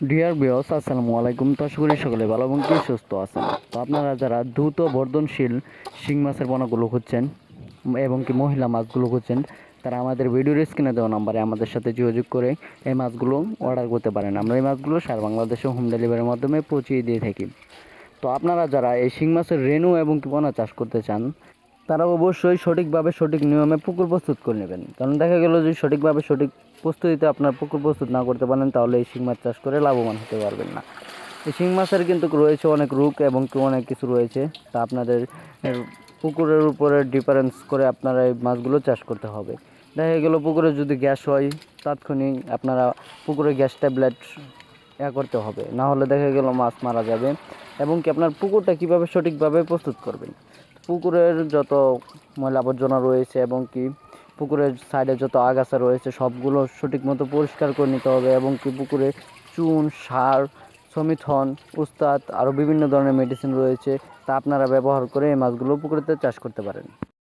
Deer বিয়স আসসালামু আলাইকুম। তো আশা করি সকলে ভালো এবং কি সুস্থ আছেন। তো আপনারা যারা দ্রুত বর্ধনশীল শিং মাছের পোনাগুলো খুঁজছেন এবং কি মহিলা মাছগুলো খুঁজছেন, তারা আমাদের ভিডিওর স্ক্রিনে দেওয়া নাম্বারে আমাদের সাথে যোগাযোগ করে এই মাছগুলো অর্ডার করতে পারেন। আমরা এই মাছগুলো সারা বাংলাদেশে হোম ডেলিভারির মাধ্যমে পৌঁছিয়ে দিয়ে থাকি। তো আপনারা যারা এই শিং মাছের রেনু এবং কি পোনা চাষ করতে চান, তারা অবশ্যই সঠিকভাবে সঠিক নিয়মে পুকুর প্রস্তুত করে নেবেন। কারণ দেখা গেল যে সঠিকভাবে সঠিক প্রস্তুতিতে আপনার পুকুর প্রস্তুত না করতে পারেন, তাহলে এই শিং মাছ চাষ করে লাভবান হতে পারবেন না। এই শিং মাছের কিন্তু রয়েছে অনেক রোগ এবং অনেক কিছু রয়েছে। তা আপনাদের পুকুরের উপরে ডিফারেন্স করে আপনারা এই মাছগুলো চাষ করতে হবে। দেখা গেল পুকুরে যদি গ্যাস হয়, তাৎক্ষণিক আপনারা পুকুরে গ্যাস ট্যাবলেট ইয়া করতে হবে। না হলে দেখা গেল মাছ মারা যাবে এবং কি আপনার পুকুরটা কীভাবে সঠিকভাবে প্রস্তুত করবেন। পুকুরের যত ময়লা আবর্জনা রয়েছে এবং কি পুকুরের সাইডে যত আগাছা রয়েছে, সবগুলো সঠিক মতো পরিষ্কার করে নিতে হবে এবং কি পুকুরে চুন, সার সমিথন উস্তাদ আরও বিভিন্ন ধরনের মেডিসিন রয়েছে, তা আপনারা ব্যবহার করে এই মাছগুলো পুকুরেতে চাষ করতে পারেন।